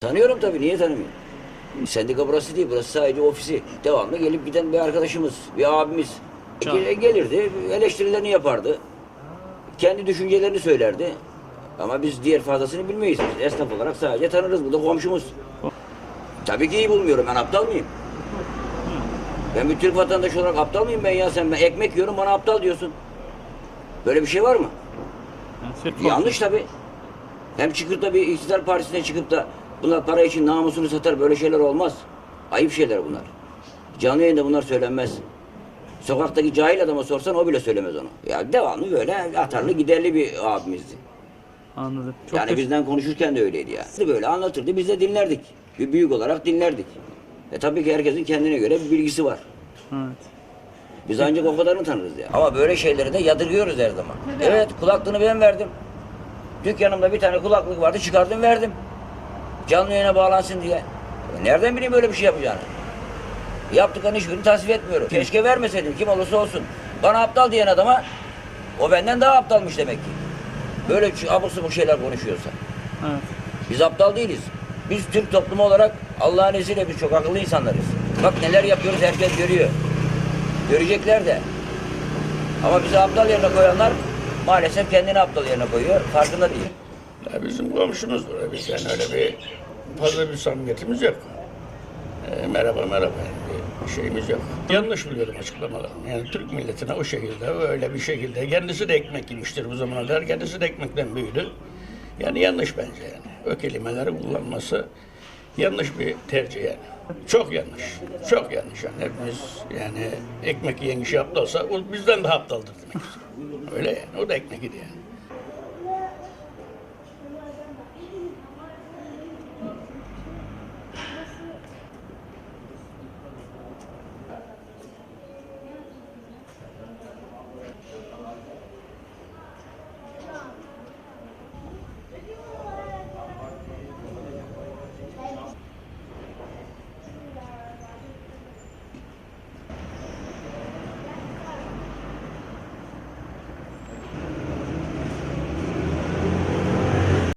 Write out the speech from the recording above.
Tanıyorum tabii. Niye tanımıyorum? Sendika burası değil. Burası sadece ofisi. Devamlı gelip giden bir arkadaşımız, bir abimiz. Çok. Gel- Gelirdi, eleştirilerini yapardı. Kendi düşüncelerini söylerdi. Ama biz diğer fazlasını bilmeyiz. Biz esnaf olarak sadece tanırız. Bu da komşumuz. Tabii ki iyi bulmuyorum. Ben aptal mıyım? Ben bir Türk vatandaşı olarak aptal mıyım ben ya? Sen ben ekmek yiyorum bana aptal diyorsun. Böyle bir şey var mı? Yanlış tabii. Hem çıkıp da bir iktidar partisine çıkıp da bunlar para için namusunu satar böyle şeyler olmaz. Ayıp şeyler bunlar. Canlı yayında bunlar söylenmez. Sokaktaki cahil adama sorsan o bile söylemez onu. Ya devamlı böyle atarlı giderli bir abimizdi. Anladım. Çok yani bizden konuşurken de öyleydi ya. Böyle anlatırdı biz de dinlerdik. Bir büyük olarak dinlerdik. E tabii ki herkesin kendine göre bir bilgisi var. Evet. Biz ancak o kadarını tanırız ya. Ama böyle şeyleri de yadırgıyoruz her zaman. Evet kulaklığını ben verdim. Dükkanımda bir tane kulaklık vardı çıkardım verdim. Canlı yayına bağlansın diye. E Nereden bileyim böyle bir şey yapacağını? Yaptıklarının hiçbirini tasvip etmiyorum. Keşke vermeseydim kim olursa olsun. Bana aptal diyen adama o benden daha aptalmış demek ki. Böyle abuk sabuk şeyler konuşuyorsa. Evet. Biz aptal değiliz. Biz Türk toplumu olarak Allah'ın izniyle biz çok akıllı insanlarız. Bak neler yapıyoruz herkes görüyor. Görecekler de. Ama bizi aptal yerine koyanlar maalesef kendini aptal yerine koyuyor. Farkında değil. Ya bizim komşumuz var. Biz yani öyle bir fazla bir samimiyetimiz yok. Ee, merhaba merhaba bir şeyimiz yok. Yanlış biliyorum açıklamalarını. Yani Türk milletine o şekilde öyle bir şekilde kendisi de ekmek yemiştir bu zamana kadar. Kendisi de ekmekten büyüdü. Yani yanlış bence yani. O kelimeleri kullanması yanlış bir tercih yani. Çok yanlış. Çok yanlış yani. Hepimiz yani ekmek yiyen kişi aptalsa o bizden daha aptaldır demek. Öyle yani. O da ekmek yedi yani.